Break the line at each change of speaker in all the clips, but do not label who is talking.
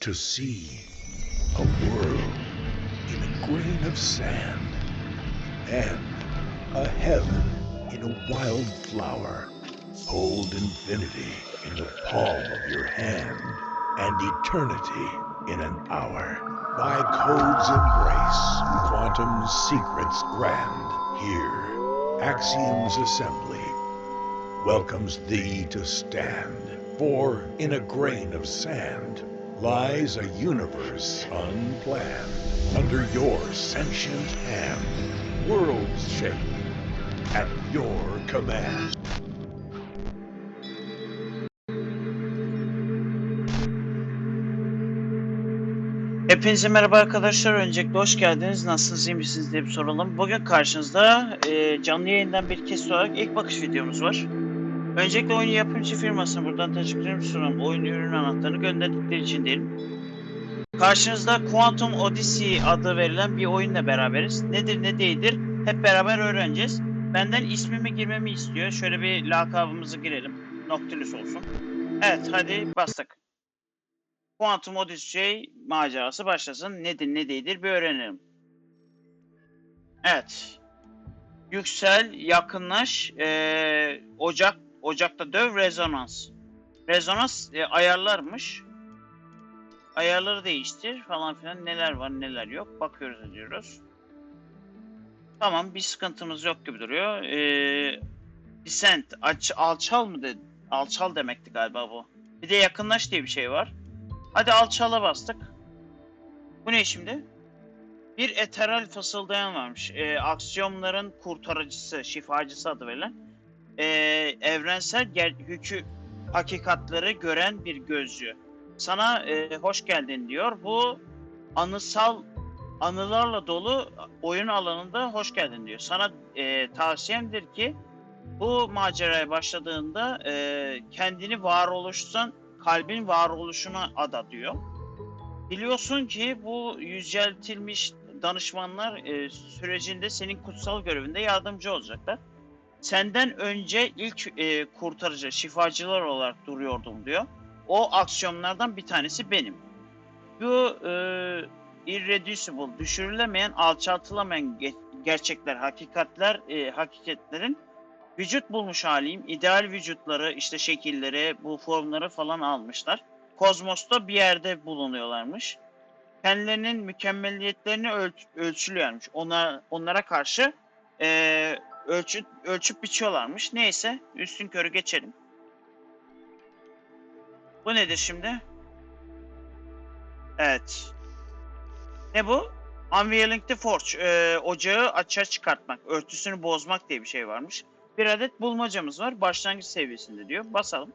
to see a world in a grain of sand and a heaven in a wild flower. Hold infinity in the palm of your hand and eternity in an hour. By codes of grace, quantum secrets grand. Here, Axiom's assembly welcomes thee to stand. For in a grain of sand lies a universe unplanned. Under your sentient hand, worlds shape at your command.
Hepinize merhaba arkadaşlar. Öncelikle hoş geldiniz. Nasılsınız, iyi misiniz diye bir soralım. Bugün karşınızda e, canlı yayından bir kesit olarak ilk bakış videomuz var. Öncelikle oyun yapımcı firmasına buradan teşekkürlerimi sunuyorum. Oyun ürün anahtarını gönderdikleri için diyelim. Karşınızda Quantum Odyssey adı verilen bir oyunla beraberiz. Nedir ne değildir hep beraber öğreneceğiz. Benden ismimi girmemi istiyor. Şöyle bir lakabımızı girelim. Noctilus olsun. Evet hadi bastık. Quantum Odyssey macerası başlasın. Nedir ne değildir bir öğrenelim. Evet. Yüksel, yakınlaş, eee, ocak, ocakta döv, rezonans. Rezonans e, ayarlarmış. Ayarları değiştir falan filan neler var neler yok bakıyoruz ediyoruz. Tamam bir sıkıntımız yok gibi duruyor. Eee descent, aç, alçal mı dedi? Alçal demekti galiba bu. Bir de yakınlaş diye bir şey var. Hadi alçala bastık. Bu ne şimdi? Bir eteral fısıldayan varmış. Ee, aksiyonların kurtarıcısı, şifacısı adı verilen. Ee, evrensel ger- hükü hakikatleri gören bir gözcü. Sana e, hoş geldin diyor. Bu anısal anılarla dolu oyun alanında hoş geldin diyor. Sana e, tavsiyemdir ki bu maceraya başladığında e, kendini varoluştan kalbin varoluşuna ada diyor. Biliyorsun ki bu yüceltilmiş danışmanlar e, sürecinde senin kutsal görevinde yardımcı olacaklar. Senden önce ilk e, kurtarıcı, şifacılar olarak duruyordum diyor. O aksiyonlardan bir tanesi benim. Bu e, irreducible, düşürülemeyen, alçaltılamayan ge- gerçekler, hakikatler, e, hakikatlerin vücut bulmuş haliyim. İdeal vücutları, işte şekilleri, bu formları falan almışlar. Kozmosta bir yerde bulunuyorlarmış. Kendilerinin mükemmelliyetlerini ölç- ölçülüyormuş. Ona, onlara karşı eee ölçü, ölçüp biçiyorlarmış. Neyse üstün körü geçelim. Bu nedir şimdi? Evet. Ne bu? Unveiling the Forge. Eee, ocağı açığa çıkartmak, örtüsünü bozmak diye bir şey varmış. Bir adet bulmacamız var. Başlangıç seviyesinde diyor. Basalım.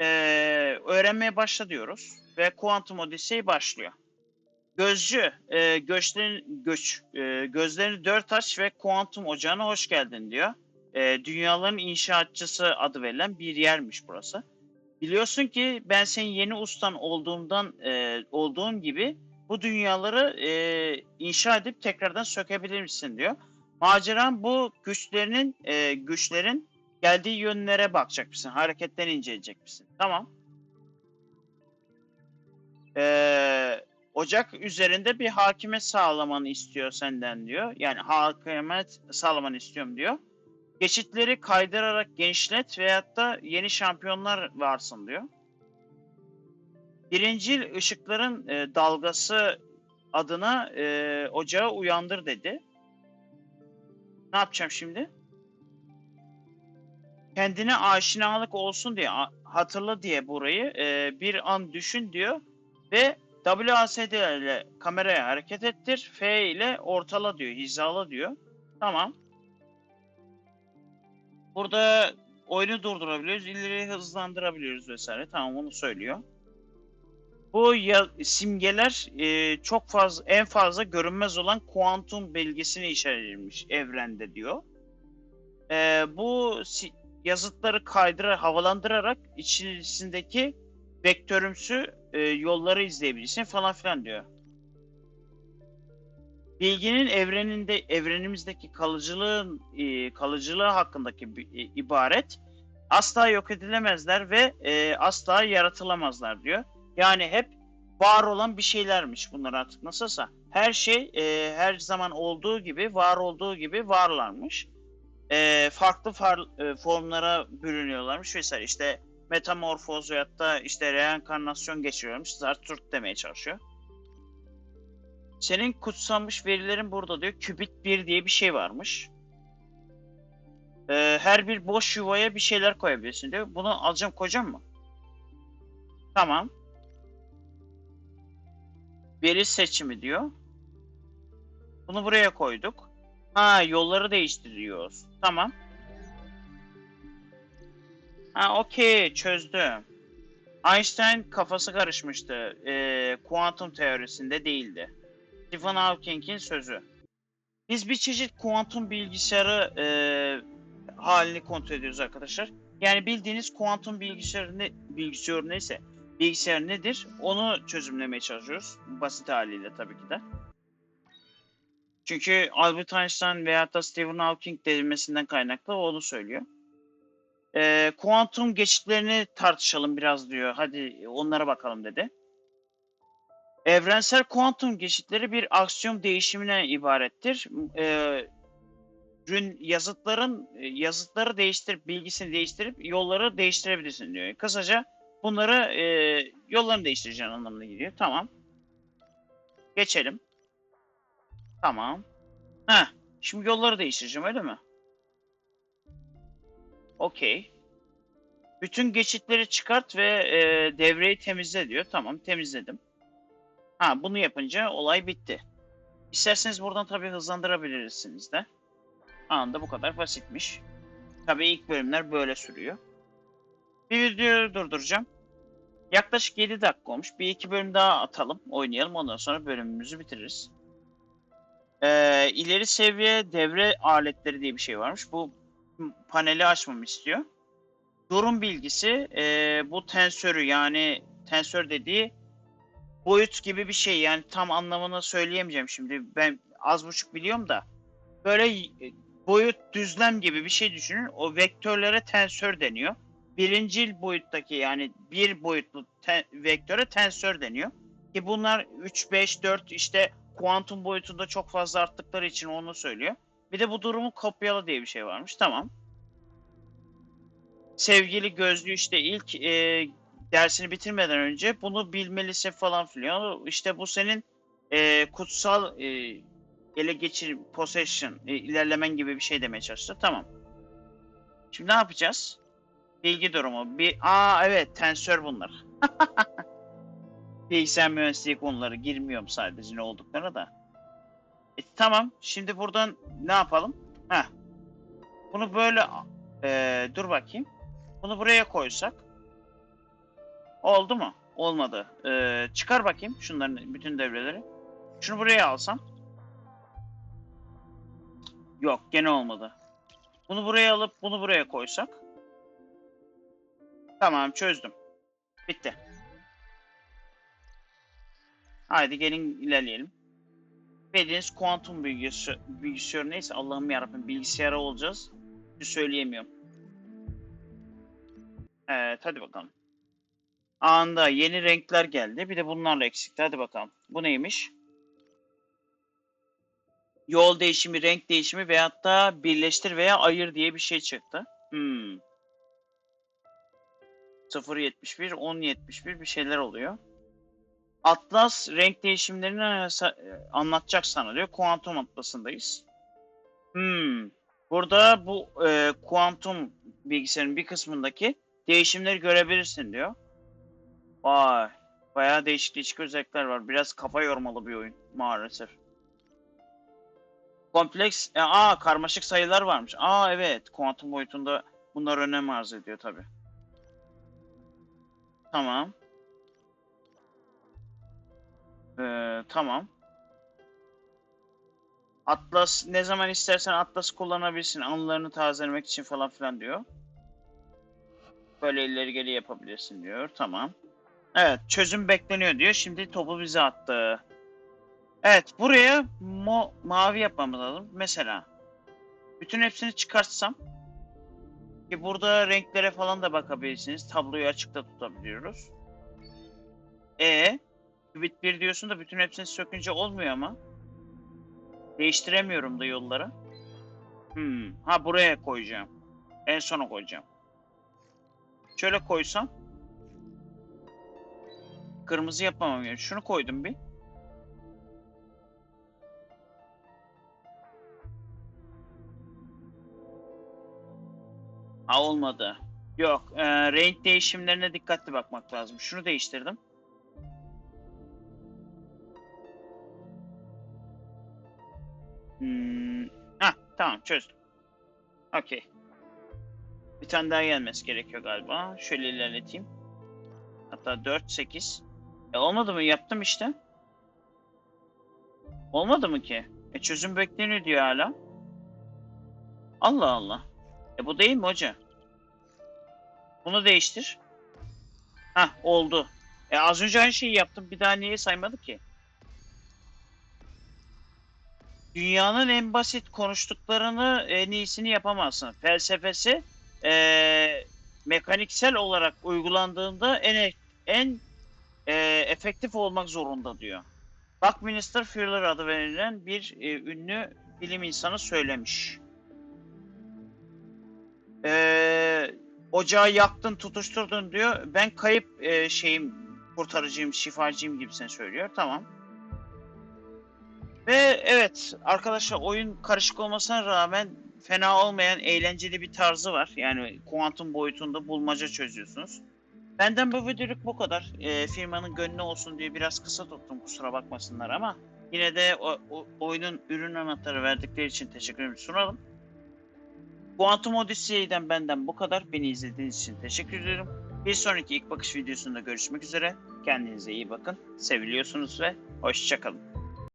Ee, öğrenmeye başla diyoruz. Ve Quantum Odyssey başlıyor. Gözcü, e, göçlerin, göç, e, gözlerini dört aç ve kuantum ocağına hoş geldin diyor. E, dünyaların inşaatçısı adı verilen bir yermiş burası. Biliyorsun ki ben senin yeni ustan olduğumdan e, olduğun gibi bu dünyaları e, inşa edip tekrardan sökebilir misin diyor. Maceran bu güçlerinin e, güçlerin geldiği yönlere bakacak mısın? Hareketlerini inceleyecek misin? Tamam. Ee, ocak üzerinde bir hakimiyet sağlamanı istiyor senden diyor. Yani hakimiyet sağlamanı istiyorum diyor. Geçitleri kaydırarak genişlet veyahut da yeni şampiyonlar varsın diyor. Birincil ışıkların e, dalgası adına e, ocağı uyandır dedi. Ne yapacağım şimdi? Kendine aşinalık olsun diye hatırla diye burayı e, bir an düşün diyor ve WASD ile kameraya hareket ettir. F ile ortala diyor, hizala diyor. Tamam. Burada oyunu durdurabiliyoruz, ileri hızlandırabiliyoruz vesaire. Tamam onu söylüyor. Bu ya, simgeler e, çok fazla en fazla görünmez olan kuantum belgesini işaret edilmiş evrende diyor. E, bu si- yazıtları kaydırarak, havalandırarak içerisindeki vektörümsü e, yolları izleyebilirsin falan filan diyor. Bilginin evreninde evrenimizdeki kalıcılığın e, kalıcılığı hakkındaki bir, e, ibaret asla yok edilemezler ve e, asla yaratılamazlar diyor. Yani hep var olan bir şeylermiş bunlar artık nasılsa. Her şey e, her zaman olduğu gibi, var olduğu gibi varlarmış. E, farklı far- e, formlara bürünüyorlarmış vesaire. İşte metamorfoz veyahut da işte reenkarnasyon geçiriyormuş. Zartürk demeye çalışıyor. Senin kutsanmış verilerin burada diyor. Kübit 1 diye bir şey varmış. Ee, her bir boş yuvaya bir şeyler koyabilirsin diyor. Bunu alacağım koyacağım mı? Tamam. Veri seçimi diyor. Bunu buraya koyduk. Ha yolları değiştiriyoruz. Tamam. Ha okey çözdüm. Einstein kafası karışmıştı. Ee, kuantum teorisinde değildi. Stephen Hawking'in sözü. Biz bir çeşit kuantum bilgisayarı e, halini kontrol ediyoruz arkadaşlar. Yani bildiğiniz kuantum bilgisayarı ne, bilgisayar neyse bilgisayar nedir onu çözümlemeye çalışıyoruz. Basit haliyle tabii ki de. Çünkü Albert Einstein veya da Stephen Hawking denilmesinden kaynaklı onu söylüyor. Ee, kuantum geçitlerini tartışalım biraz diyor. Hadi onlara bakalım dedi. Evrensel kuantum geçitleri bir aksiyom değişimine ibarettir. Ee, rün yazıtların yazıtları değiştirip bilgisini değiştirip yolları değiştirebilirsin diyor. Kısaca bunları e, yollarını değiştireceğin anlamına geliyor. Tamam. Geçelim. Tamam. Ha, şimdi yolları değiştireceğim öyle mi? Okey. Bütün geçitleri çıkart ve e, devreyi temizle diyor. Tamam temizledim. Ha bunu yapınca olay bitti. İsterseniz buradan tabii hızlandırabilirsiniz de. Anında bu kadar basitmiş. Tabii ilk bölümler böyle sürüyor. Bir videoyu durduracağım. Yaklaşık 7 dakika olmuş. Bir iki bölüm daha atalım, oynayalım. Ondan sonra bölümümüzü bitiririz. Ee, ileri seviye devre aletleri diye bir şey varmış. Bu paneli açmamı istiyor. Durum bilgisi e, bu tensörü yani tensör dediği boyut gibi bir şey. Yani tam anlamını söyleyemeyeceğim şimdi. Ben az buçuk biliyorum da. Böyle boyut düzlem gibi bir şey düşünün. O vektörlere tensör deniyor. Birincil boyuttaki yani bir boyutlu te- vektöre tensör deniyor. Ki bunlar 3, 5, 4 işte kuantum boyutunda çok fazla arttıkları için onu söylüyor. Bir de bu durumu kopyala diye bir şey varmış. Tamam. Sevgili gözlü işte ilk e, dersini bitirmeden önce bunu bilmelisin falan filan. İşte bu senin e, kutsal e, ele geçir possession e, ilerlemen gibi bir şey demeye çalıştı. Tamam. Şimdi ne yapacağız? Bilgi durumu. Bir aa evet tensör bunlar. Bilgisayar mühendisliği konuları girmiyorum sadece ne olduklarına da. E, tamam. Şimdi buradan ne yapalım? Ha. Bunu böyle e, dur bakayım. Bunu buraya koysak. Oldu mu? Olmadı. E, çıkar bakayım şunların bütün devreleri. Şunu buraya alsam. Yok gene olmadı. Bunu buraya alıp bunu buraya koysak. Tamam çözdüm. Bitti. Haydi gelin ilerleyelim. Bildiğiniz kuantum bilgisayarı, bilgisayarı neyse Allah'ım yarabbim bilgisayara olacağız. Bir söyleyemiyorum. Evet hadi bakalım. Anında yeni renkler geldi. Bir de bunlarla eksikti. Hadi bakalım. Bu neymiş? Yol değişimi, renk değişimi veyahut da birleştir veya ayır diye bir şey çıktı. Hmm. 0.71, 10.71 bir şeyler oluyor. Atlas renk değişimlerini anlatacak sana diyor. Kuantum atlasındayız. Hmm. Burada bu e, kuantum bilgisayarın bir kısmındaki değişimleri görebilirsin diyor. Vay. Bayağı değişik değişik özellikler var. Biraz kafa yormalı bir oyun maalesef. Kompleks, e, aa karmaşık sayılar varmış. Aa evet, kuantum boyutunda bunlar önem arz ediyor tabi. Tamam. Ee, tamam. Atlas ne zaman istersen Atlas kullanabilirsin. Anılarını tazelemek için falan filan diyor. Böyle ileri geri yapabilirsin diyor. Tamam. Evet çözüm bekleniyor diyor. Şimdi topu bize attı. Evet buraya mo mavi yapmamız lazım. Mesela bütün hepsini çıkartsam ki burada renklere falan da bakabilirsiniz. Tabloyu açıkta tutabiliyoruz. E Qubit 1 diyorsun da bütün hepsini sökünce olmuyor ama. Değiştiremiyorum da yolları. Hmm. Ha buraya koyacağım. En sona koyacağım. Şöyle koysam. Kırmızı yapamam yani. Şunu koydum bir. Ha olmadı. Yok. E, renk değişimlerine dikkatli bakmak lazım. Şunu değiştirdim. Hmm. Ha tamam çözdüm. Okey. Bir tane daha gelmesi gerekiyor galiba. Şöyle ilerleteyim. Hatta 4, 8. E olmadı mı? Yaptım işte. Olmadı mı ki? E çözüm bekleniyor diyor hala. Allah Allah. E bu değil mi hoca? Bunu değiştir. Hah oldu. E az önce aynı şeyi yaptım. Bir daha niye saymadı ki? Dünyanın en basit konuştuklarını en iyisini yapamazsın. Felsefesi eee, mekaniksel olarak uygulandığında en en eee, efektif olmak zorunda diyor. Buckminster Fuller adı verilen bir e, ünlü bilim insanı söylemiş. Eee ocağı yaktın, tutuşturdun diyor. Ben kayıp e, şeyim, kurtarıcıyım, şifacıyım gibisini söylüyor. Tamam. Ve evet arkadaşlar oyun karışık olmasına rağmen fena olmayan eğlenceli bir tarzı var. Yani kuantum boyutunda bulmaca çözüyorsunuz. Benden bu videoluk bu kadar. E, firmanın gönlü olsun diye biraz kısa tuttum kusura bakmasınlar ama yine de o, o- oyunun ürün anahtarı verdikleri için teşekkür sunalım. Quantum Odyssey'den benden bu kadar. Beni izlediğiniz için teşekkür ederim. Bir sonraki ilk bakış videosunda görüşmek üzere. Kendinize iyi bakın. Seviliyorsunuz ve hoşçakalın.